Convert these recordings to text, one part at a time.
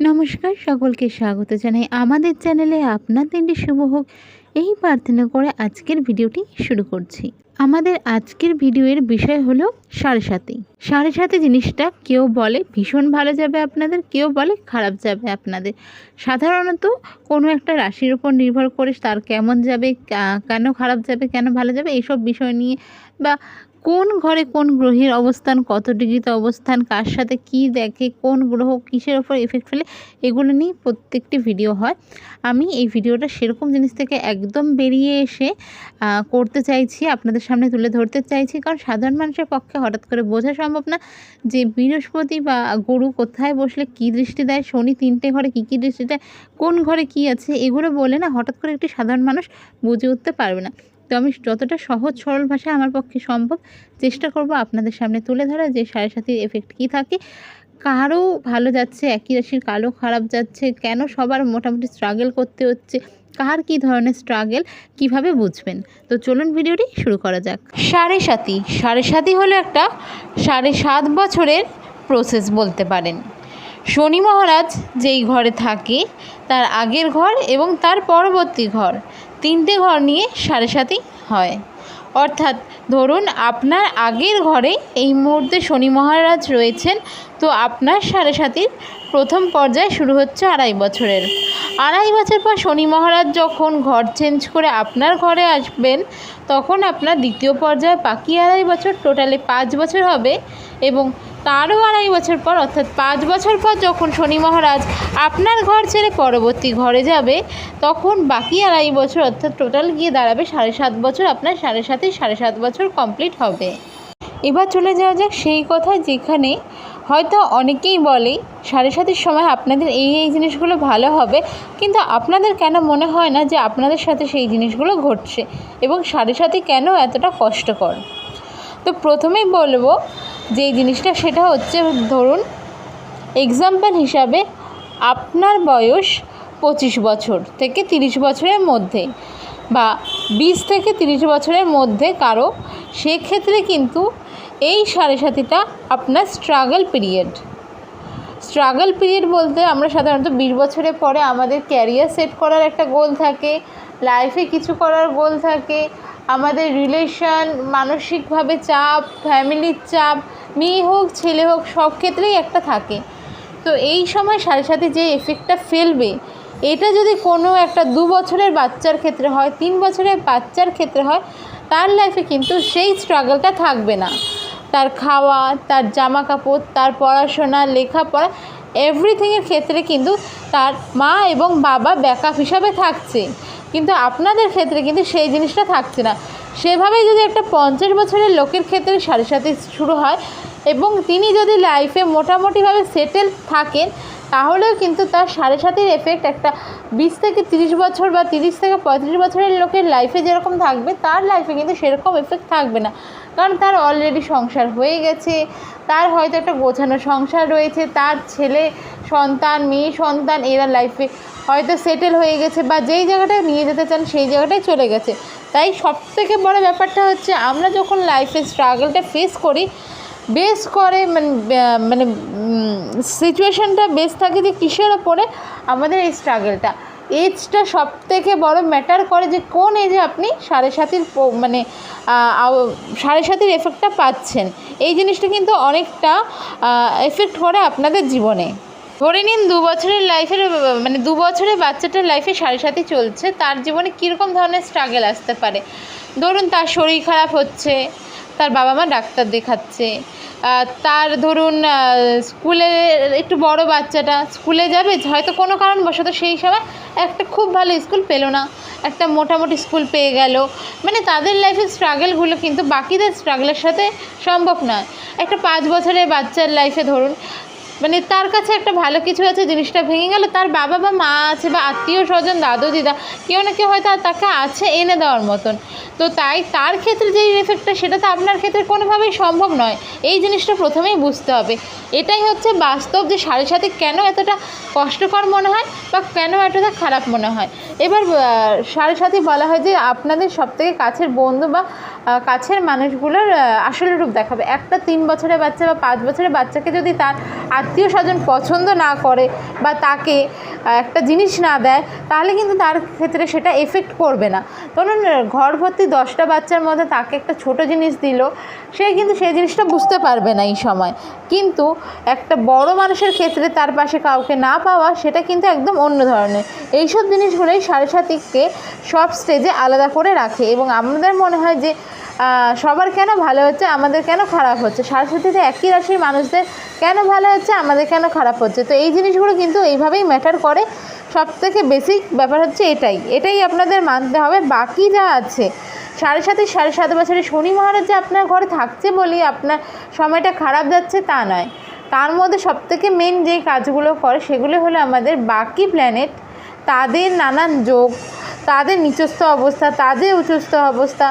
নমস্কার, সকলকে স্বাগত জানাই আমাদের চ্যানেলে আপনার দিনটি শুভ হোক। এই প্রার্থনা করে আজকের ভিডিওটি শুরু করছি। আমাদের আজকের ভিডিওর বিষয় হলো সাড়ে সাথী সাড়ে সাথী জিনিসটা কেউ বলে ভীষণ ভালো যাবে আপনাদের, কেউ বলে খারাপ যাবে আপনাদের। সাধারণত কোনো একটা রাশির উপর নির্ভর করে তার কেমন যাবে কেন খারাপ যাবে, কেন ভালো যাবে, এইসব বিষয় নিয়ে বা কোন ঘরে কোন গ্রহের অবস্থান, কত ডিগ্রিতে অবস্থান, কার সাথে কি দেখে, কোন গ্রহ কিসের ওপর এফেক্ট ফেলে, এগুলো নিয়ে প্রত্যেকটি ভিডিও হয়। আমি এই ভিডিওটা সেরকম জিনিস থেকে একদম বেরিয়ে এসে করতে চাইছি, আপনাদের সামনে তুলে ধরতে চাইছি, কারণ সাধারণ মানুষের পক্ষে হঠাৎ করে বোঝা সম্ভব না যে বৃহস্পতি বা গরু কোথায় বসলে কী দৃষ্টি দেয়, শনি তিনটে ঘরে কী কী দৃষ্টি দেয়, কোন ঘরে কী আছে, এগুলো বলে না হঠাৎ করে একটি সাধারণ মানুষ বুঝে উঠতে পারবে না। তো আমি যতটা সহজ, সরল ভাষায় আমার পক্ষে সম্ভব চেষ্টা করব আপনাদের সামনে তুলে ধরা যে সাড়ে সাতির এফেক্ট কী থাকে। কারও ভালো যাচ্ছে, একই রাশির কালো খারাপ যাচ্ছে, কেন সবার মোটামুটি স্ট্রাগল করতে হচ্ছে, কার কী ধরনের স্ট্রাগল কীভাবে বুঝবেন? তো চলুন ভিডিওটি শুরু করা যাক। সাড়ে সাতি সাড়ে সাতি হলো একটা সাড়ে সাত বছরের প্রসেস বলতে পারেন। শনি মহারাজ যেই ঘরে থাকে, তার আগের ঘর এবং তার পরবর্তী ঘর। তিনটে ঘর নিয়ে সাড়ে সাতই হয়। অর্থাৎ ধরুন আপনার আগের ঘরে এই মুহূর্তে শনি মহারাজ রয়েছেন তো আপনার সাড়ে সাতির প্রথম পর্যায় শুরু হচ্ছে আড়াই বছরের। আড়াই বছর পর শনি মহারাজ যখন ঘর চেঞ্জ করে আপনার ঘরে আসবেন, তখন আপনার দ্বিতীয় পর্যায়ে বাকি আড়াই বছর টোটালে পাঁচ বছর হবে এবং তারও আড়াই বছর পর, অর্থাৎ পাঁচ বছর পর যখন শনি মহারাজ আপনার ঘর ছেড়ে পরবর্তী ঘরে যাবে, তখন বাকি আড়াই বছর, অর্থাৎ টোটাল গিয়ে দাঁড়াবে সাড়ে সাত বছর, আপনার সাড়ে সাথে সাড়ে সাত বছর কমপ্লিট হবে। এবার চলে যাওয়া যাক সেই কথা যেখানে হয়তো অনেকেই বলে, সাড়ে সাতের সময় আপনাদের এই এই জিনিসগুলো ভালো হবে। কিন্তু আপনাদের কেন মনে হয় না যে আপনাদের সাথে সেই জিনিসগুলো ঘটছে? এবং সাড়ে সাথে কেন এতটা কষ্টকর? তো প্রথমেই বলব যে জিনিসটা সেটা হচ্ছে, ধরুন এক্সাম্পল হিসাবে আপনার বয়স পঁচিশ বছর থেকে তিরিশ বছরের মধ্যে বা বিশ থেকে তিরিশ বছরের মধ্যে কারও, সেক্ষেত্রে কিন্তু এই সাড়ে সাতিটা আপনার স্ট্রাগল পিরিয়ড স্ট্রাগল পিরিয়ড বলতে আমরা সাধারণত বিশ বছরের পরে আমাদের ক্যারিয়ার সেট করার একটা গোল থাকে লাইফে কিছু করার গোল থাকে, আমাদের রিলেশন মানসিকভাবে চাপ ফ্যামিলির চাপ, মেয়ে হোক, ছেলে হোক, সব ক্ষেত্রেই একটা থাকে। তো এই সময় সাড়ে সাথে যে এফেক্টটা ফেলবে, এটা যদি কোনো একটা দু বছরের বাচ্চার ক্ষেত্রে হয়, তিন বছরের বাচ্চার ক্ষেত্রে হয়, তার লাইফে কিন্তু সেই স্ট্রাগলটা থাকবে না। তার খাওয়া, তার জামা কাপড় তার পড়াশোনা, লেখাপড়া এভরিথিংয়ের ক্ষেত্রে কিন্তু তার মা এবং বাবা ব্যাকআপ হিসাবে থাকছে। কিন্তু আপনাদের ক্ষেত্রে কিন্তু সেই জিনিসটা থাকছে না। সেভাবেই যদি একটা পঞ্চাশ বছরের লোকের ক্ষেত্রে সাড়ে সাথে শুরু হয় এবং তিনি যদি লাইফে মোটামুটিভাবে সেটেল থাকেন, তাহলেও কিন্তু তার সাড়ে সাতের এফেক্ট একটা বিশ থেকে তিরিশ বছর বা তিরিশ থেকে পঁয়ত্রিশ বছরের লোকের লাইফে যেরকম থাকবে, তার লাইফে কিন্তু সেরকম এফেক্ট থাকবে না। কারণ তার অলরেডি সংসার হয়ে গেছে, তার হয়তো একটা গোছানো সংসার রয়েছে, তার ছেলে, সন্তান, মেয়ে, সন্তান, এরা লাইফে হয়তো সেটেল হয়ে গেছে বা যেই জায়গাটায় নিয়ে যেতে চান সেই জায়গাটায় চলে গেছে। তাই সব থেকে বড় ব্যাপারটা হচ্ছে আমরা যখন লাইফে স্ট্রাগলটা ফেস করি বেস করে মানে মানে সিচুয়েশানটা বেস থাকে যে কিসের ওপরে আমাদের এই স্ট্রাগলটা এজটা সব থেকে বড় ম্যাটার করে যে কোন এজে আপনি সাড়ে সাতির মানে সাড়ে সাতির এফেক্টটা পাচ্ছেন। এই জিনিসটা কিন্তু অনেকটা এফেক্ট করে আপনাদের জীবনে। ধরে নিন দু বছরের লাইফের মানে দু বছরের বাচ্চাটার লাইফে সাড়ে সাথে চলছে, তার জীবনে কীরকম ধরনের স্ট্রাগল আসতে পারে? ধরুন তার শরীর খারাপ হচ্ছে তার বাবা মা ডাক্তার দেখাচ্ছে। তার ধরুন স্কুলে একটু বড় বাচ্চাটা স্কুলে যাবে, হয়তো কোনো কারণবশত সেই সময় একটা খুব ভালো স্কুল পেল না। একটা মোটামুটি স্কুল পেয়ে গেল। মানে তাদের লাইফের স্ট্রাগলগুলো কিন্তু বাকিদের স্ট্রাগলের সাথে সম্ভব নয়। একটা পাঁচ বছরের বাচ্চার লাইফে ধরুন মানে তার কাছে একটা ভালো কিছু আছে, জিনিসটা ভেঙে গেল, তার বাবা বা মা আছে বা আত্মীয় স্বজন, দাদু, দিদা, কেউ না কেউ হয়তো তাকে আছে এনে দেওয়ার মতন। তো তাই তার ক্ষেত্রে যে এফেক্টটা সেটা তো আপনার ক্ষেত্রে কোনোভাবেই সম্ভব নয়। এই জিনিসটা প্রথমেই বুঝতে হবে। এটাই হচ্ছে বাস্তব যে সাড়ে সাথে কেন এতটা কষ্টকর মনে হয় বা কেন এতটা খারাপ মনে হয়। এবার সাড়ে সাথে বলা হয় যে আপনাদের সবথেকে কাছের বন্ধু বা কাছের মানুষগুলোর আসল রূপ দেখাবে। একটা তিন বছরের বাচ্চা বা পাঁচ বছরের বাচ্চাকে যদি তার আত্মীয় স্বজন পছন্দ না করে বা তাকে একটা জিনিস না দেয়, তাহলে কিন্তু তার ক্ষেত্রে সেটা এফেক্ট করবে না। ধরুন, ঘর ভর্তি দশটা বাচ্চার মধ্যে তাকে একটা ছোট জিনিস দিল, সে কিন্তু সেই জিনিসটা বুঝতে পারবে না এই সময়। কিন্তু একটা বড় মানুষের ক্ষেত্রে তার পাশে কাউকে না পাওয়া, সেটা কিন্তু একদম অন্য ধরনের। এইসব জিনিসগুলোই সাড়ে সাতিককে সব স্টেজে আলাদা করে রাখে এবং আমাদের মনে হয় যে সবার কেন ভালো হচ্ছে, আমাদের কেন খারাপ হচ্ছে? সারস্বতীতে একই রাশির মানুষদের কেন ভালো হচ্ছে, আমাদের কেন খারাপ হচ্ছে? তো এই জিনিসগুলো কিন্তু এইভাবেই ম্যাটার করে। সব থেকে বেসিক ব্যাপার হচ্ছে এটাই। এটাই আপনাদের মানতে হবে। বাকি যা আছে, সাড়ে সাতে সাড়ে সাত বছরে শনি মহারাজ যে আপনার ঘরে থাকছে বলেই আপনার সময়টা খারাপ যাচ্ছে তা নয়। তার মধ্যে সবথেকে মেন যে কাজগুলো করে, সেগুলো হলো আমাদের বাকি প্ল্যানেট তাদের নানান যোগ তাদের নিচস্থ অবস্থা, তাদের উচ্চস্থ অবস্থা,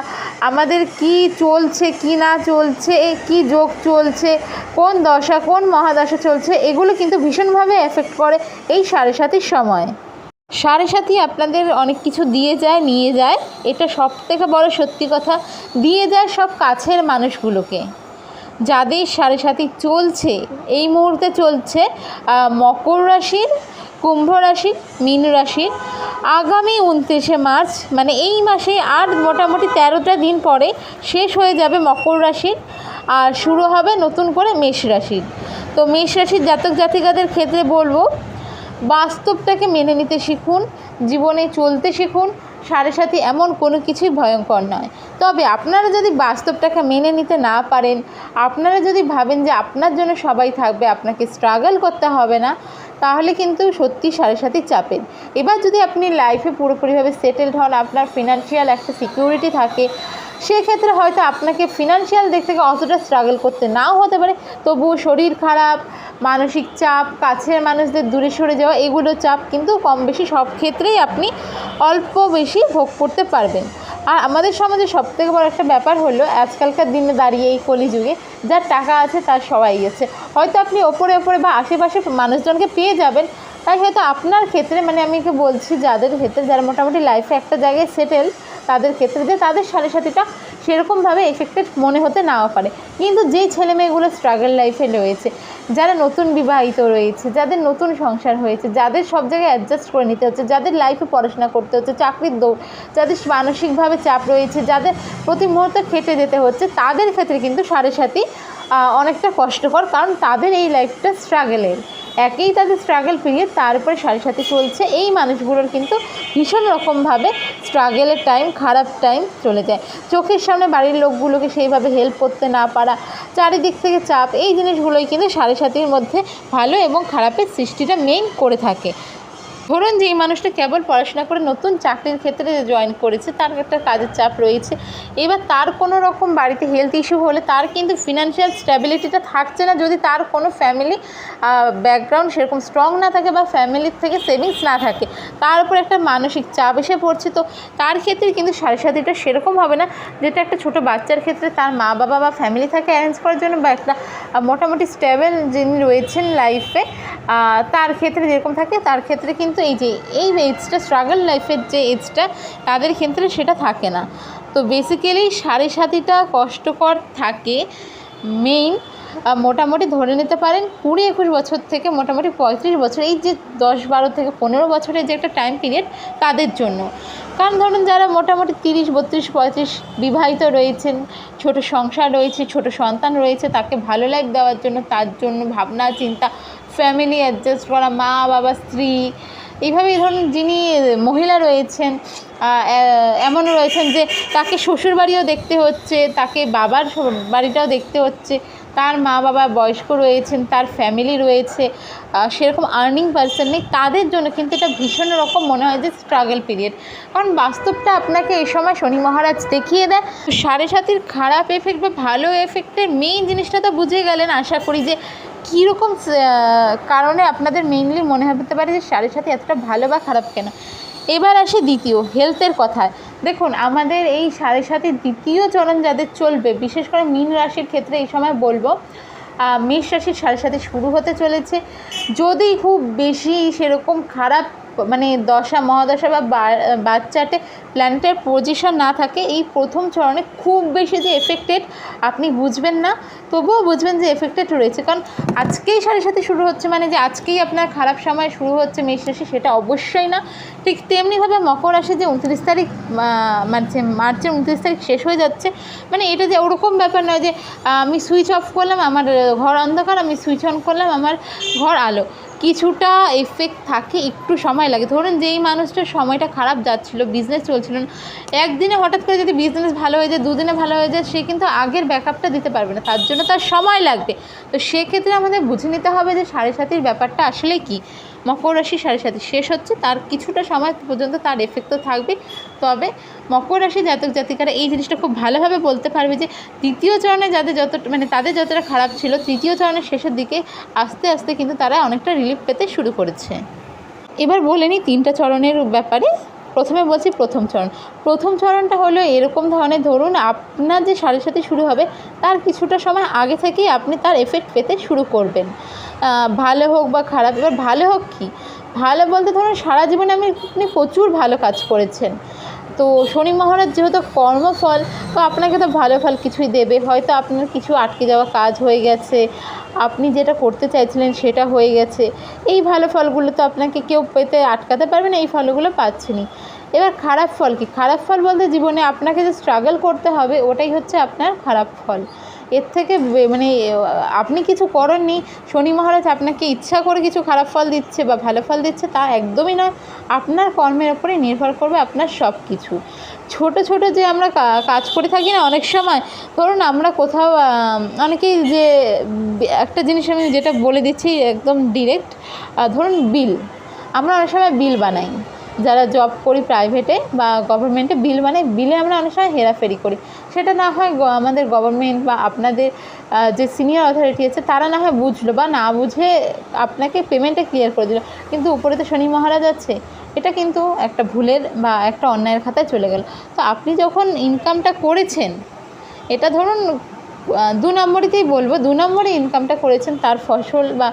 আমাদের কি চলছে, কি না চলছে কি যোগ চলছে, কোন দশা, কোন মহাদশা চলছে, এগুলো কিন্তু ভীষণভাবে এফেক্ট করে এই সাড়ে সাতির সময়। সাড়ে সাথী আপনাদের অনেক কিছু দিয়ে যায়, নিয়ে যায়, এটা সব থেকে বড় সত্যি কথা, দিয়ে যায় সব কাছের মানুষগুলোকে। যাদের সাড়ে সাথী চলছে, এই মুহূর্তে চলছে মকর রাশির, কুম্ভ রাশির, মীন রাশির আগামী উনত্রিশে মার্চ মানে এই মাসে আর মোটামুটি তেরোটা দিন পরে শেষ হয়ে যাবে মকর রাশির, আর শুরু হবে নতুন করে মেষ রাশির। তো মেষ রাশির জাতক জাতিকাদের ক্ষেত্রে বলব, বাস্তবটাকে মেনে নিতে শিখুন, জীবনে চলতে শিখুন সাড়ে সাথে এমন কোনো কিছুই ভয়ঙ্কর নয়। তবে আপনারা যদি বাস্তবটাকে মেনে নিতে না পারেন, আপনারা যদি ভাবেন যে আপনার জন্য সবাই থাকবে, আপনাকে স্ট্রাগল করতে হবে না, তাহলে কিন্তু সত্যি সাড়ে সাথে চাপেন। এবার যদি আপনি লাইফে পুরোপুরিভাবে সেটেলড হন, আপনার ফিনান্সিয়াল একটা সিকিউরিটি থাকে সেক্ষেত্রে হয়তো আপনাকে ফিনান্সিয়াল দিক থেকে অতটা স্ট্রাগল করতে নাও হতে পারে। তবুও শরীর খারাপ, মানসিক চাপ, কাছের মানুষদের দূরে সরে যাওয়া এগুলো চাপ কিন্তু কম বেশি সব ক্ষেত্রেই আপনি অল্প বেশি ভোগ করতে পারবেন। আর আমাদের সমাজে সবথেকে বড় একটা ব্যাপার হলো, আজকালকার দিনে দাঁড়িয়ে এই কলিযুগে যার টাকা আছে তার সবাই আছে হয়তো আপনি ওপরে ওপরে বা আশেপাশে মানুষজনকে পেয়ে যাবেন, তাই হয়তো আপনার ক্ষেত্রে মানে আমি বলছি, যাদের ক্ষেত্রে যারা মোটামুটি লাইফে একটা জায়গায় সেটেল তাদের ক্ষেত্রে যে তাদের সাড়ে সাথীটা সেরকমভাবে এফেক্টেড মনে হতে নাও পারে। কিন্তু যে ছেলে মেয়েগুলো স্ট্রাগল লাইফে রয়েছে, যারা নতুন বিবাহিত রয়েছে, যাদের নতুন সংসার হয়েছে, যাদের সব জায়গায় অ্যাডজাস্ট করে নিতে হচ্ছে, যাদের লাইফে পড়াশোনা করতে হচ্ছে, চাকরির দৌড় যাদের মানসিকভাবে চাপ রয়েছে, যাদের প্রতি মুহূর্তে খেটে যেতে হচ্ছে, তাদের ক্ষেত্রে কিন্তু সাড়ে সাথী অনেকটা কষ্টকর, কারণ তাদের এই লাইফটা স্ট্রাগলের একেই তাদের স্ট্রাগল পিরিয়ড তারপরে সাড়ে সাথে চলছে। এই মানুষগুলোর কিন্তু ভীষণ রকমভাবে স্ট্রাগেলের টাইম খারাপ টাইম চলে যায়। চোখের সামনে বাড়ির লোকগুলোকে সেইভাবে হেল্প করতে না পারা, চারিদিক থেকে চাপ, এই জিনিসগুলোই কিন্তু সাড়ে সাতির মধ্যে ভালো এবং খারাপের সৃষ্টিটা মেইন করে থাকে। ধরুন যে এই মানুষটা কেবল পড়াশোনা করে নতুন চাকরির ক্ষেত্রে জয়েন করেছে, তার একটা কাজের চাপ রয়েছে। এবার তার কোনো রকম বাড়িতে হেলথ ইস্যু হলে তার কিন্তু ফিনান্সিয়াল স্ট্যাবিলিটিটা থাকছে না যদি তার কোনো ফ্যামিলি ব্যাকগ্রাউন্ড সেরকম স্ট্রং না থাকে বা ফ্যামিলির থেকে সেভিংস না থাকে। তার উপর একটা মানসিক চাপ এসে পড়ছে। তো তার ক্ষেত্রে কিন্তু সাড়ে সাতিটা সেরকম হবে না, যেটা একটা ছোটো বাচ্চার ক্ষেত্রে তার মা বাবা বা ফ্যামিলি থাকে অ্যারেঞ্জ করার জন্য বা একটা মোটামুটি স্টেবল যিনি রয়েছেন লাইফে তার ক্ষেত্রে যেরকম থাকে, তার ক্ষেত্রে কিন্তু এই যে, এই এজটা স্ট্রাগল লাইফের যে এজটা তাদের ক্ষেত্রে সেটা থাকে না। তো বেসিক্যালি সাড়ে সাতিটা কষ্টকর থাকে মেইন মোটামুটি ধরে নিতে পারেন কুড়ি একুশ বছর থেকে মোটামুটি পঁয়ত্রিশ বছর, এই যে দশ বারো থেকে পনেরো বছরের যে একটা টাইম পিরিয়ড তাদের জন্য। কারণ ধরুন যারা মোটামুটি তিরিশ বত্রিশ পঁয়ত্রিশ বিবাহিত রয়েছেন, ছোট সংসার রয়েছে, ছোট সন্তান রয়েছে, তাকে ভালো লাইফ দেওয়ার জন্য তার জন্য ভাবনা, চিন্তা ফ্যামিলি অ্যাডজাস্ট করা মা বাবা স্ত্রী এইভাবেই ধরুন যিনি মহিলা রয়েছেন আহ, এ- এমনও রয়েছেন যে তাকে শ্বশুর বাড়িও দেখতে হচ্ছে তাকে বাবার বাড়িটাও দেখতে হচ্ছে তার মা বাবা বয়স্ক রয়েছেন তার ফ্যামিলি রয়েছে সেরকম আর্নিং পার্সন নেই তাদের জন্য কিন্তু এটা ভীষণ রকম মনে হয় যে স্ট্রাগল পিরিয়ড। কারণ বাস্তবটা আপনাকে এই সময় শনি মহারাজ দেখিয়ে দেয় সাড়ে সাতির খারাপ এফেক্ট বা ভালো এফেক্টের মেইন জিনিসটা তো বুঝে গেলেন আশা করি যে কীরকম কারণে আপনাদের মেইনলি মনে হতে পারে যে শাড়ির সাথে এতটা ভালো বা খারাপ কেন? এবার আসে দ্বিতীয় হেলথের কথায়। দেখুন, আমাদের এই সাড়ে সাথে দ্বিতীয় চরণ যাদের চলবে, বিশেষ করে মীন রাশির ক্ষেত্রে এই সময় বলব মেষ রাশির সাড়ে সাথে শুরু হতে চলেছে। যদি খুব বেশি সেরকম খারাপ মানে দশা, মহাদশা বা বাচ্চাটে প্ল্যানেটের পজিশন না থাকে, এই প্রথম চরণে খুব বেশি যে এফেক্টেড আপনি বুঝবেন না, তবুও বুঝবেন যে এফেক্টেড রয়েছে। কারণ আজকেই সাড়ে সাথে শুরু হচ্ছে মানে যে আজকেই আপনার খারাপ সময় শুরু হচ্ছে মেষ রাশি, সেটা অবশ্যই না। ঠিক তেমনিভাবে মকর রাশি যে উনত্রিশ তারিখ মানে মার্চের উনত্রিশ তারিখ শেষ হয়ে যাচ্ছে মানে এটা যে ওরকম ব্যাপার নয় যে আমি সুইচ অফ করলাম, আমার ঘর অন্ধকার, আমি সুইচ অন করলাম, আমার ঘর আলো। কিছুটা এফেক্ট থাকে, একটু সময় লাগে। ধরুন যেই মানুষটার সময়টা খারাপ যাচ্ছিল বিজনেস চলছিল না একদিনে হঠাৎ করে যদি বিজনেস ভালো হয়ে যায়, দুদিনে ভালো হয়ে যায়, সে কিন্তু আগের ব্যাকআপটা দিতে পারবে না। তার জন্য তার সময় লাগবে। তো সেক্ষেত্রে আমাদের বুঝে নিতে হবে যে সাড়ে সাতির ব্যাপারটা আসলে কি। মকর রাশি সাড়ে সাথে শেষ হচ্ছে, তার কিছুটা সময় পর্যন্ত তার এফেক্ট তো থাকবে। তবে মকর রাশি জাতক জাতিকারা এই জিনিসটা খুব ভালোভাবে বলতে পারবে যে, তৃতীয় চরণে যাদের যত মানে তাদের যতটা খারাপ ছিল, তৃতীয় চরণের শেষের দিকে আস্তে আস্তে কিন্তু তারা অনেকটা রিলিফ পেতে শুরু করেছে। এবার বলে নিই তিনটা চরণের ব্যাপারে। প্রথমে বলছি প্রথম চরণ। প্রথম চরণটা হলো এরকম ধরনের, ধরুন আপনার যে সাড়ে সাথে শুরু হবে, তার কিছুটা সময় আগে থেকেই আপনি তার এফেক্ট পেতে শুরু করবেন। ভালো হোক বা খারাপ, এবার ভালো হোক কি? ভালো বলতে ধরুন সারা জীবনে আমি, আপনি প্রচুর ভালো কাজ করেছেন। তো শনি মহারাজ যেহেতু কর্মফল, তো আপনাকে তো ভালো ফল কিছুই দেবে। হয়তো আপনার কিছু আটকে যাওয়া কাজ হয়ে গেছে আপনি যেটা করতে চাইছিলেন সেটা হয়ে গেছে। এই ভালো ফলগুলো তো আপনাকে কেউ পেতে আটকাতে পারবে না, এই ফলগুলো পাচ্ছেনই। এবার খারাপ ফল কি? খারাপ ফল বলতে জীবনে আপনাকে যে স্ট্রাগল করতে হবে, ওটাই হচ্ছে আপনার খারাপ ফল। এর থেকে মানে আপনি কিছু করেননি, শনি মহারাজ আপনাকে ইচ্ছা করে কিছু খারাপ ফল দিচ্ছে বা ভালো ফল দিচ্ছে তা একদমই নয়। আপনার কর্মের ওপরে নির্ভর করবে আপনার সব কিছু ছোট ছোট যে আমরা কাজ করে থাকি না, অনেক সময় ধরুন আমরা কোথাও অনেকেই যে একটা জিনিস আমি যেটা বলে দিচ্ছি একদম ডিরেক্ট ধরুন বিল। আমরা অনেক সময় বিল বানাই। যারা জব করি প্রাইভেটে বা গভর্নমেন্টে বিল বানাই, বিলে আমরা অনেক সময় হেরাফেরি করি। সেটা না হয় আমাদের গভর্নমেন্ট বা আপনাদের যে সিনিয়র অথরিটি আছে, তারা না হয় বুঝলো বা না বুঝে আপনাকে পেমেন্টটা ক্লিয়ার করে দিল। কিন্তু উপরে তো শনি মহারাজ আছে। এটা কিন্তু একটা ভুলের বা একটা অন্যায়ের খাতায় চলে গেল। তো আপনি যখন ইনকামটা করেছেন, এটা ধরুন দু নম্বরিতেই বলব, দু নম্বরে ইনকামটা করেছেন, তার ফসল বা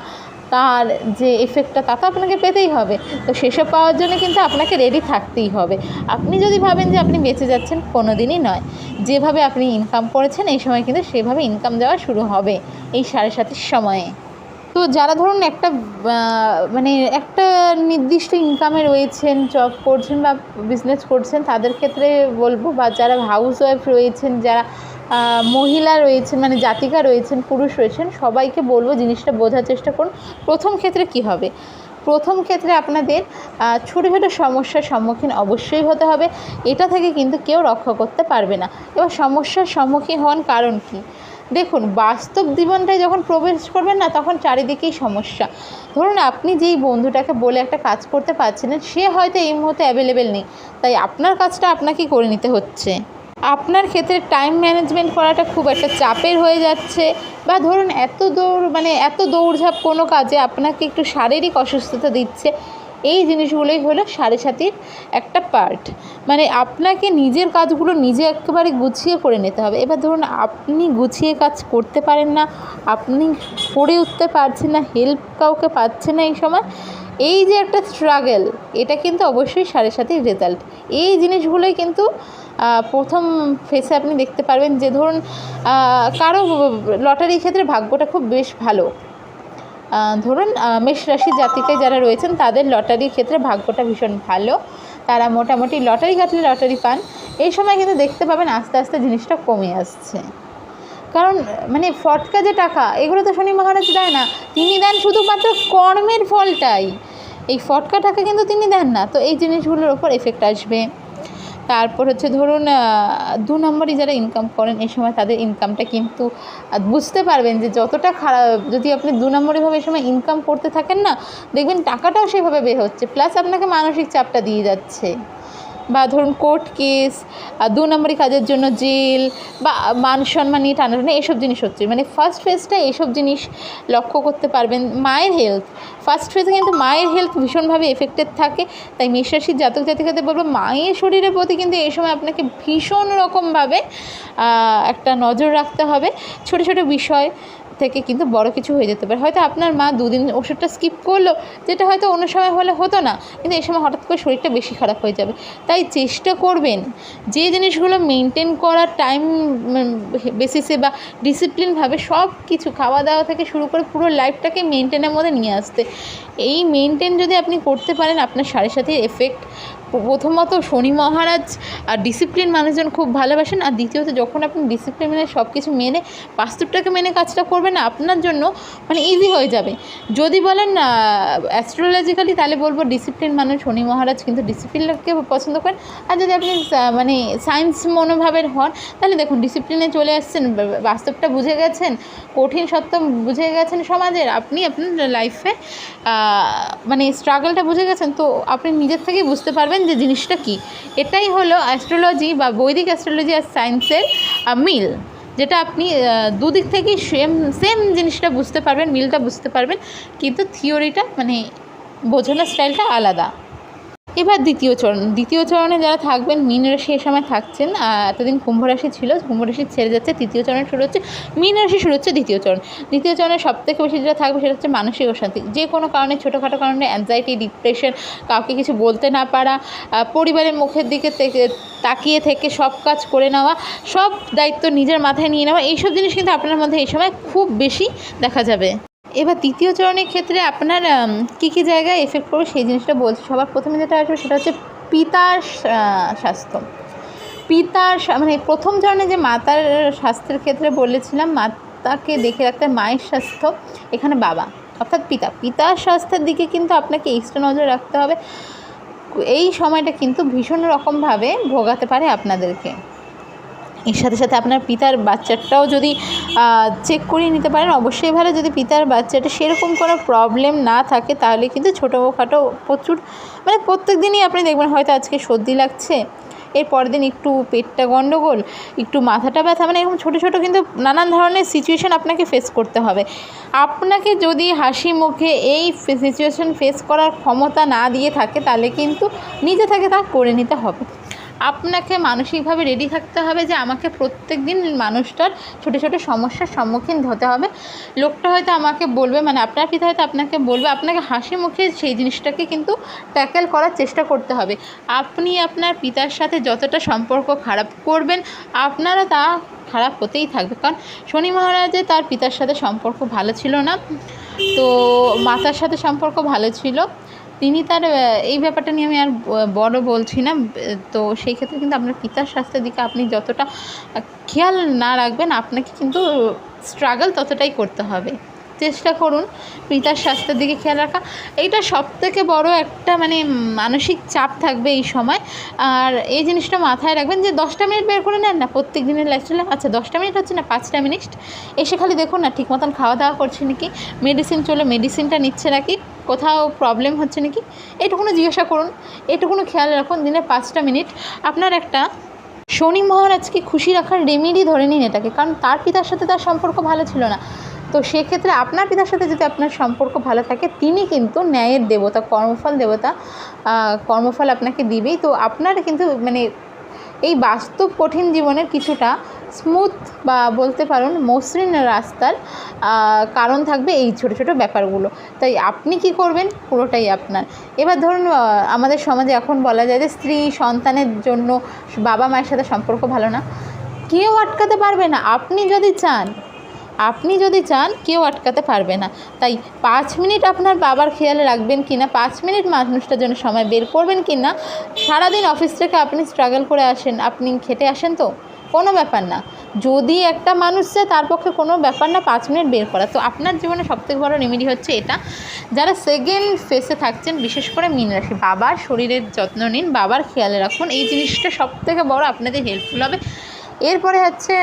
তার যে এফেক্টটা তা তো আপনাকে পেতেই হবে। তো সেসব পাওয়ার জন্য কিন্তু আপনাকে রেডি থাকতেই হবে। আপনি যদি ভাবেন যে আপনি বেঁচে যাচ্ছেন কোনো দিনই নয়। যেভাবে আপনি ইনকাম করেছেন, এই সময় কিন্তু সেভাবে ইনকাম দেওয়া শুরু হবে, এই সাড়ে সাতের সময়ে। তো যারা ধরুন একটা মানে একটা নির্দিষ্ট ইনকামে রয়েছেন জব করছেন বা বিজনেস করছেন, তাদের ক্ষেত্রে বলব বা যারা হাউস ওয়াইফ রয়েছেন, যারা মহিলা রয়েছেন মানে জাতিকা রয়েছেন, পুরুষ রয়েছেন, সবাইকে বলব জিনিসটা বোঝার চেষ্টা করুন। প্রথম ক্ষেত্রে কি হবে? প্রথম ক্ষেত্রে আপনাদের ছোটো ছোটো সমস্যার সম্মুখীন অবশ্যই হতে হবে। এটা থেকে কিন্তু কেউ রক্ষা করতে পারবে না। এবার সমস্যার সম্মুখীন হন কারণ কী? দেখুন, বাস্তব জীবনটায় যখন প্রবেশ করবেন না, তখন চারিদিকেই সমস্যা। ধরুন, আপনি যেই বন্ধুটাকে বলে একটা কাজ করতে পারছিলেন, সে হয়তো এই মুহূর্তে অ্যাভেলেবেল নেই। তাই আপনার কাজটা আপনাকেই করে নিতে হচ্ছে। আপনার ক্ষেত্রে টাইম ম্যানেজমেন্ট করাটা খুব একটা চাপের হয়ে যাচ্ছে বা ধরুন, এত দৌড় মানে এত দৌড়ঝাঁপ কোনো কাজে আপনাকে একটু শারীরিক অসুস্থতা দিচ্ছে। এই জিনিসগুলোই হলো সাড়ে সাতির একটা পার্ট মানে আপনাকে নিজের কাজগুলো নিজে একেবারে গুছিয়ে করে নিতে হবে। এবার ধরুন আপনি গুছিয়ে কাজ করতে পারেন না, আপনি করে উঠতে পারছেন না হেল্প কাউকে পাচ্ছেন না এই সময়, এই যে একটা স্ট্রাগল এটা কিন্তু অবশ্যই সাড়ে সাতির রেজাল্ট এই জিনিসগুলোই কিন্তু প্রথম ফেসে আপনি দেখতে পারবেন যে ধরুন কারও লটারির ক্ষেত্রে ভাগ্যটা খুব বেশ ভালো। ধরুন মেষ রাশির জাতিকায় যারা রয়েছেন, তাদের লটারির ক্ষেত্রে ভাগ্যটা ভীষণ ভালো। তারা মোটামুটি লটারি কাটলে লটারি পান। এই সময় কিন্তু দেখতে পাবেন আস্তে আস্তে জিনিসটা কমে আসছে। কারণ মানে ফটকা যে টাকা, এগুলো তো শনি মহারাজ দেয় না। তিনি দেন শুধুমাত্র কর্মের ফলটাই। এই ফটকা টাকা কিন্তু তিনি দেন না। তো এই জিনিসগুলোর ওপর এফেক্ট আসবে। তারপর হচ্ছে ধরুন দু নম্বরই যারা ইনকাম করেন, এই সময় তাদের ইনকামটা কিন্তু বুঝতে পারবেন যে যতটা খারাপ যদি আপনি দু নম্বরিভাবে এই সময় ইনকাম করতে থাকেন না, দেখবেন টাকাটাও সেভাবে বের হচ্ছে প্লাস আপনাকে মানসিক চাপটা দিয়ে যাচ্ছে। বা ধরুন কোর্ট কেস দু নম্বরই কাজের জন্য জেল বা মান সম্মান নিয়ে টানাটানি এইসব জিনিস হচ্ছে। মানে ফার্স্ট ফেজটা এইসব জিনিস লক্ষ্য করতে পারবেন মায়ের হেলথ ফার্স্ট ফেজে কিন্তু মায়ের হেলথ ভীষণভাবে এফেক্টেড থাকে। তাই মেষরাশির জাতক জাতিকাদের বলব, মায়ের শরীরের প্রতি কিন্তু এই সময় আপনাকে ভীষণ রকমভাবে একটা নজর রাখতে হবে। ছোটো ছোটো বিষয় থেকে কিন্তু বড় কিছু হয়ে যেতে পারে। হয়তো আপনার মা দুদিন ওষুধটা স্কিপ করল, যেটা হয়তো অন্য সময় হলে হতো না, কিন্তু এই সময় হঠাৎ করে শরীরটা বেশি খারাপ হয়ে যাবে। তাই চেষ্টা করবেন যে জিনিসগুলো মেনটেন করার টাইম বেসিসে বা ডিসিপ্লিনভাবে সব কিছু খাওয়া দাওয়া থেকে শুরু করে পুরো লাইফটাকে মেনটেনের মধ্যে নিয়ে আসতে। এই মেনটেন যদি আপনি করতে পারেন, আপনার সাড়ে সাথে এফেক্ট প্রথমত শনি মহারাজ আর ডিসিপ্লিন মানুষজন খুব ভালোবাসেন আর দ্বিতীয়ত যখন আপনি ডিসিপ্লিন মেনে সব কিছু মেনে বাস্তবটাকে মেনে কাজটা করবেন আপনার জন্য মানে ইজি হয়ে যাবে। যদি বলেন অ্যাস্ট্রোলজিক্যালি তাহলে বলব ডিসিপ্লিন মানুষ শনি মহারাজ কিন্তু ডিসিপ্লিনকে পছন্দ করেন। আর যদি আপনি মানে সায়েন্স মনোভাবের হন, তাহলে দেখুন ডিসিপ্লিনে চলে আসছেন বাস্তবটা বুঝে গেছেন, কঠিন সত্য বুঝে গেছেন সমাজের, আপনি আপনার লাইফে মানে স্ট্রাগলটা বুঝে গেছেন, তো আপনি নিজের থেকেই বুঝতে পারবেন যে জিনিসটা কি? এটাই হলো অ্যাস্ট্রোলজি বা বৈদিক অ্যাস্ট্রোলজি আর সায়েন্সের মিল। যেটা আপনি দুদিক থেকেই সেম সেম জিনিসটা বুঝতে পারবেন, মিলটা বুঝতে পারবেন, কিন্তু থিওরিটা মানে বোঝানোর স্টাইলটা আলাদা। এবার দ্বিতীয় চরণ। দ্বিতীয় চরণে যারা থাকবেন, মীন রাশি এ সময় থাকছেন। এতদিন কুম্ভ রাশি ছিল, কুম্ভ রাশি ছেড়ে যাচ্ছে, তৃতীয় চরণ শুরু হচ্ছে, মীন রাশি শুরু হচ্ছে দ্বিতীয় চরণ। দ্বিতীয় চরণে সব থেকে বেশি যেটা থাকবে সেটা হচ্ছে মানসিক অশান্তি। যে কোনো কারণে, ছোটোখাটো কারণে অ্যাংজাইটি ডিপ্রেশন কাউকে কিছু বলতে না পারা পরিবারের মুখের দিকে তাকিয়ে থেকে সব কাজ করে নেওয়া, সব দায়িত্ব নিজের মাথায় নিয়ে নেওয়া, এইসব জিনিস কিন্তু আপনার মধ্যে এই সময় খুব বেশি দেখা যাবে। এবার দ্বিতীয় চরণের ক্ষেত্রে আপনার কী কী জায়গায় এফেক্ট করবে সেই জিনিসটা বলছি। সবার প্রথমে যেটা আসবে সেটা হচ্ছে পিতার স্বাস্থ্য। পিতার মানে প্রথম চরণে যে মাতার স্বাস্থ্যের ক্ষেত্রে বলেছিলাম, মাতাকে দেখে রাখতে মায়ের স্বাস্থ্য, এখানে বাবা, অর্থাৎ পিতা। পিতার স্বাস্থ্যের দিকে কিন্তু আপনাকে এক্সট্রা নজর রাখতে হবে। এই সময়টা কিন্তু ভীষণ রকমভাবে ভোগাতে পারে আপনাদেরকে। এর সাথে সাথে আপনার পিতার বাচ্চাটাও যদি চেক করিয়ে নিতে পারেন, অবশ্যই ভালো। যদি পিতার বাচ্চাটা সেরকম কোনো প্রবলেম না থাকে, তাহলে কিন্তু ছোটোখাটো প্রচুর মানে প্রত্যেক দিনই আপনি দেখবেন হয়তো আজকে সর্দি লাগছে, এর পরের দিন একটু পেটটা গণ্ডগোল একটু মাথাটা ব্যথা মানে এরকম ছোটো ছোটো কিন্তু নানান ধরনের সিচুয়েশান আপনাকে ফেস করতে হবে। আপনাকে যদি হাসি মুখে এই সিচুয়েশান ফেস করার ক্ষমতা না দিয়ে থাকে, তাহলে কিন্তু নিজে থেকে তা করে নিতে হবে। আপনাকে মানসিকভাবে রেডি থাকতে হবে যে আমাকে প্রত্যেক দিন মানুষটার ছোটো ছোটো সমস্যার সম্মুখীন হতে হবে। লোকটা হয়তো আমাকে বলবে মানে আপনার পিতা হয়তো আপনাকে বলবে, আপনাকে হাসি মুখে সেই জিনিসটাকে কিন্তু ট্যাকেল করার চেষ্টা করতে হবে। আপনি আপনার পিতার সাথে যতটা সম্পর্ক খারাপ করবেন, আপনারা তা খারাপ হতেই থাকবে। কারণ শনি মহারাজে তার পিতার সাথে সম্পর্ক ভালো ছিল না। তো মাতার সাথে সম্পর্ক ভালো ছিল। তিনি তার এই ব্যাপারটা নিয়ে আমি আর বড় বলছি না। তো সেই ক্ষেত্রে কিন্তু আপনার পিতার স্বাস্থ্যের দিকে আপনি যতটা খেয়াল না রাখবেন, আপনাকে কিন্তু স্ট্রাগল ততটাই করতে হবে। চেষ্টা করুন পিতার স্বাস্থ্যের দিকে খেয়াল রাখা। এইটা সব থেকে বড় একটা মানে মানসিক চাপ থাকবে এই সময়। আর এই জিনিসটা মাথায় রাখবেন যে, দশটা মিনিট বের করে নেন না, প্রত্যেক দিনের লাইফস্টাইলে আচ্ছা দশটা মিনিট হচ্ছে না, পাঁচটা মিনিট এসে খালি দেখুন না, ঠিক মতন খাওয়া দাওয়া করছে নাকি? মেডিসিন চলে মেডিসিনটা নিচ্ছে নাকি? কোথাও প্রবলেম হচ্ছে নাকি? এটুকুনো জিজ্ঞাসা করুন। এটুকুনো খেয়াল রাখুন দিনে পাঁচটা মিনিট আপনার একটা শনি মহারাজকে খুশি রাখার রেমেডি ধরে নিন এটাকে, কারণ তার পিতার সাথে তার সম্পর্ক ভালো ছিল না। তো সেক্ষেত্রে আপনার পিতার সাথে যদি আপনার সম্পর্ক ভালো থাকে, তিনি কিন্তু ন্যায়ের দেবতা, কর্মফল দেবতা কর্মফল আপনাকে দিবেই। তো আপনার কিন্তু মানে এই বাস্তব কঠিন জীবনের কিছুটা স্মুথ বা বলতে পারেন মসৃণ রাস্তার কারণ থাকবে এই ছোট ছোট ব্যাপারগুলো। তাই আপনি কি করবেন? পুরোটাই আপনার। এবার ধরুন আমাদের সমাজে এখন বলা যায় যে স্ত্রী সন্তানের জন্য বাবা মায়ের সাথে সম্পর্ক ভালো না। কেউ আটকাতে পারবে না। আপনি যদি চান আপনি যদি চান, কেউ আটকাতে পারবে না। তাই পাঁচ মিনিট আপনার বাবার খেয়াল রাখবেন কি না, পাঁচ মিনিট মানুষটার জন্য সময় বের করবেন কি না, সারাদিন অফিস থেকে আপনি স্ট্রাগল করে আসেন, আপনি খেটে আসেন তো? কোনো ব্যাপার না। যদি একটা মানুষ চায়, তার পক্ষে কোনো ব্যাপার না, পাঁচ মিনিট বের করা। তো আপনার জীবনে সবথেকে বড় রেমেডি হচ্ছে এটা, যারা সেকেন্ড ফেসে থাকছেন, বিশেষ করে মীন রাশি, বাবার শরীরের যত্ন নিন, বাবার খেয়াল রাখুন। এই জিনিসটা সবথেকে বড় আপনাদের হেল্পফুল হবে। এরপরে হচ্ছে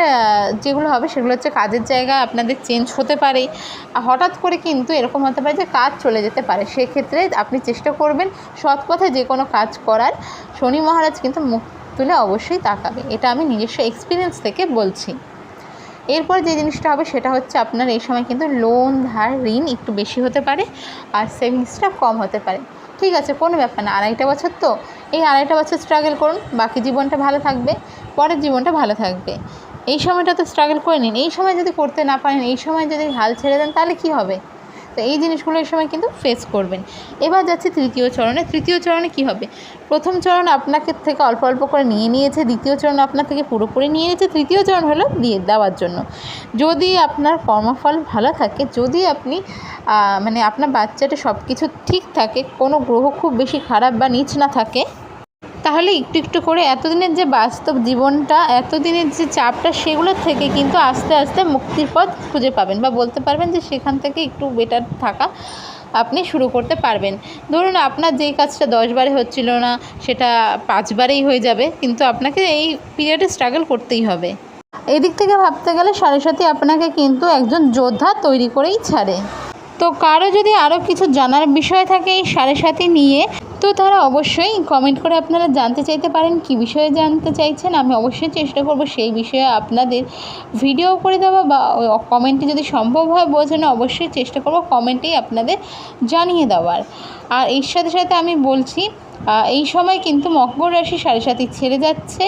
যেগুলো হবে সেগুলো হচ্ছে কাজের জায়গা আপনাদের চেঞ্জ হতে পারে। হঠাৎ করে কিন্তু এরকম হতে পারে যে কাজ চলে যেতে পারে। সেক্ষেত্রে আপনি চেষ্টা করবেন সৎ পথে যে কোনো কাজ করার। শনি মহারাজ কিন্তু মুখ তুলে অবশ্যই তাকাবে। এটা আমি নিজস্ব এক্সপিরিয়েন্স থেকে বলছি। এরপর যে জিনিসটা হবে সেটা হচ্ছে আপনার এই সময় কিন্তু লোন ধার ঋণ একটু বেশি হতে পারে আর সেভিংসটা কম হতে পারে। ঠিক আছে, কোনো ব্যাপার না। আড়াইটা বছর তো। এই আড়াইটা বছর স্ট্রাগল করুন। বাকি জীবনটা ভালো থাকবে। পরের জীবনটা ভালো থাকবে। এই সময়টা তো স্ট্রাগল করে নিন। এই সময় যদি করতে না পারেন, এই সময় যদি হাল ছেড়ে দেন, তাহলে কি হবে? তো এই জিনিসগুলো এই সময় কিন্তু ফেস করবেন। এবার যাচ্ছে তৃতীয় চরণে। তৃতীয় চরণে কি হবে? প্রথম চরণ আপনাকে থেকে অল্প অল্প করে নিয়ে নিয়েছে, দ্বিতীয় চরণ আপনার থেকে পুরোপুরি নিয়ে নিয়েছে, তৃতীয় চরণ হলো দিয়ে দেওয়ার জন্য। যদি আপনার কর্মফল ভালো থাকে, যদি আপনি মানে আপনার বাচ্চাটা সব কিছু ঠিক থাকে, কোনো গ্রহ খুব বেশি খারাপ বা নিচ না থাকে তাহলে একটু একটু করে এতদিনের যে বাস্তব জীবনটা, এতদিনের যে চাপটা, সেগুলোর থেকে কিন্তু আস্তে আস্তে মুক্তির পথ খুঁজে পাবেন বা বলতে পারবেন যে সেখান থেকে একটু বেটার থাকা আপনি শুরু করতে পারবেন। ধরুন আপনার যেই কাজটা দশবারে হচ্ছিল না, সেটা পাঁচবারেই হয়ে যাবে, কিন্তু আপনাকে এই পিরিয়ডে স্ট্রাগল করতেই হবে। এদিক থেকে ভাবতে গেলে সাথে আপনাকে কিন্তু একজন যোদ্ধা তৈরি করেই ছাড়ে। তো কারও যদি আরও কিছু জানার বিষয় থাকে এই সাড়ে সাথে নিয়ে তো তারা অবশ্যই কমেন্ট করে আপনারা জানতে চাইতে পারেন, কি বিষয়ে জানতে চাইছেন? আমি অবশ্যই চেষ্টা করব সেই বিষয়ে আপনাদের ভিডিও করে দেওয়া বা কমেন্টে যদি সম্ভব হয় বোঝানো, অবশ্যই চেষ্টা করব কমেন্টেই আপনাদের জানিয়ে দেওয়ার। আর এর সাথে সাথে আমি বলছি এই সময় কিন্তু মকর রাশি সাড়ে সাথে ছেড়ে যাচ্ছে।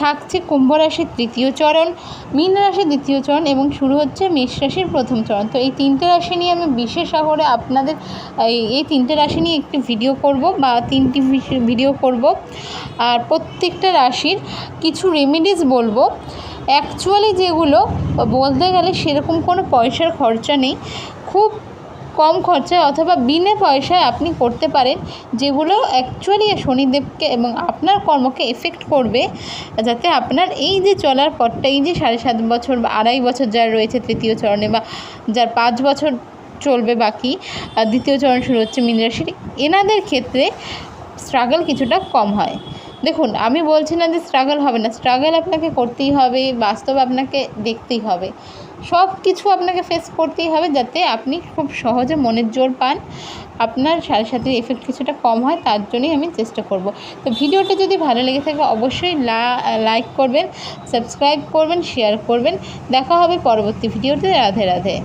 থাকছে কুম্ভ রাশির তৃতীয় চরণ, মীন রাশির দ্বিতীয় চরণ এবং শুরু হচ্ছে মেষ রাশির প্রথম চরণ। তো এই তিনটে রাশি নিয়ে আমি বিশেষ আকারে আপনাদের এই তিনটে রাশি নিয়ে একটি ভিডিও করব বা তিনটি ভিডিও করব। আর প্রত্যেকটা রাশির কিছু রেমেডিস বলব। অ্যাকচুয়ালি যেগুলো বলতে গেলে সেরকম কোনো পয়সার খরচা নেই। খুব কম খরচায় অথবা বিনে পয়সায় আপনি করতে পারেন, যেগুলো অ্যাকচুয়ালি শনিদেবকে এবং আপনার কর্মকে এফেক্ট করবে, যাতে আপনার এই যে চলার পথটা, এই যে সাড়ে সাত বছর বা আড়াই বছর যার রয়েছে তৃতীয় চরণে বা যার পাঁচ বছর চলবে বাকি দ্বিতীয় চরণ শুরু হচ্ছে মীন রাশির, এনাদের ক্ষেত্রে স্ট্রাগল কিছুটা কম হয়। দেখুন, আমি বলছি না যে স্ট্রাগল হবে না স্ট্রাগল আপনাকে করতেই হবে, বাস্তব আপনাকে দেখতেই হবে। সব কিছু আপনাকে ফেস করতেই হবে যাতে আপনি খুব সহজে মনের জোর পান। আপনার সাড়ে সাথে এফেক্ট কিছুটা কম হয়, তার জন্যই আমি চেষ্টা করব। তো ভিডিওটা যদি ভালো লেগে থাকে, অবশ্যই লাইক করবেন সাবস্ক্রাইব করবেন শেয়ার করবেন। দেখা হবে পরবর্তী ভিডিওতে। রাধে রাধে।